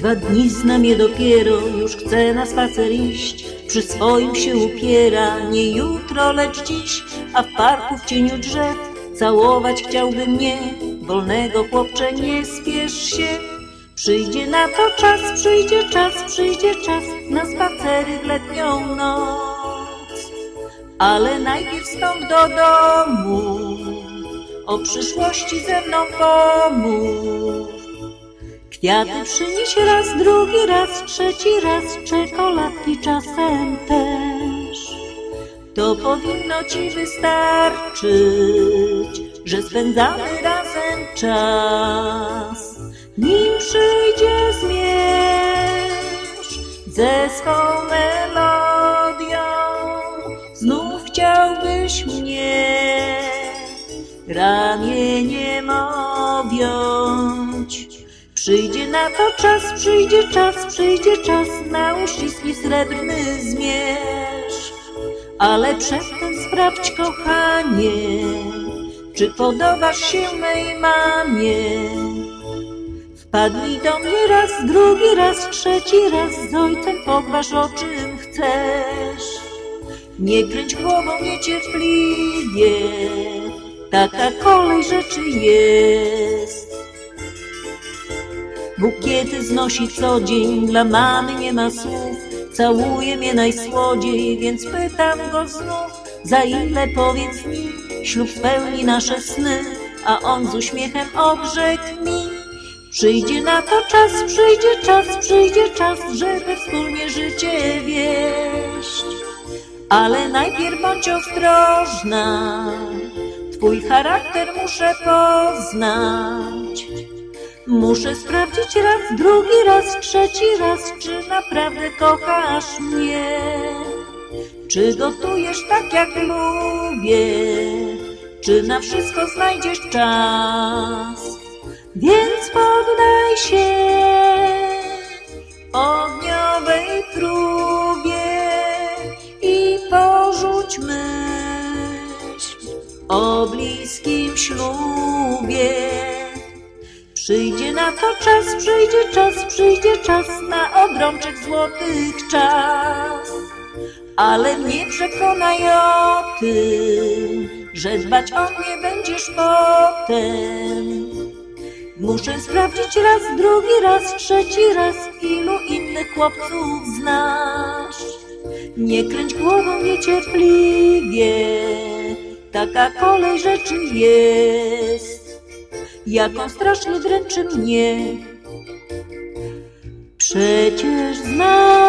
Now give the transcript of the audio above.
Dwa dni zna mnie dopiero, już chce na spacer iść. Przy swoim się upiera, nie jutro, lecz dziś, a w parku w cieniu drzew całować chciałby mnie. Wolnego chłopcze, nie spiesz się, przyjdzie na to czas, przyjdzie czas, przyjdzie czas na spacery w letnią noc. Ale najpierw stąd do domu, o przyszłości ze mną pomów. Kwiaty przynieś raz, drugi raz, trzeci raz, czekoladki czasem też. To powinno ci wystarczyć, że spędzamy razem czas. Nim przyjdzie zmierz ze swą melodią, znów chciałbyś mnie ramieniem objąć. Przyjdzie na to czas, przyjdzie czas, przyjdzie czas na uściski srebrny zmierzch. Ale przedtem sprawdź, kochanie, czy podobasz się mej mamie. Wpadnij do mnie raz, drugi raz, trzeci raz, z ojcem o czym chcesz. Nie kręć głową niecierpliwie, taka kolej rzeczy jest. Bukiety znosi co dzień, dla mamy nie ma słów. Całuje mnie najsłodziej, więc pytam go znów, za ile powiedz mi, ślub spełni nasze sny, a on z uśmiechem odrzekł mi. Przyjdzie na to czas, przyjdzie czas, przyjdzie czas, żeby wspólnie życie wieść. Ale najpierw bądź ostrożna, twój charakter muszę poznać. Muszę sprawdzić raz, drugi raz, trzeci raz, czy naprawdę kochasz mnie. Czy gotujesz tak jak lubię, czy na wszystko znajdziesz czas. Więc poddaj się ogniowej próbie i porzuć myśl o bliskim ślubie. Przyjdzie na to czas, przyjdzie czas, przyjdzie czas na obrączek złotych czas. Ale mnie przekonaj o tym, że dbać o mnie będziesz potem. Muszę sprawdzić raz, drugi raz, trzeci raz, ilu innych chłopców znasz. Nie kręć głową niecierpliwie, taka kolej rzeczy jest, jaką strasznie dręczy mnie. Przecież znam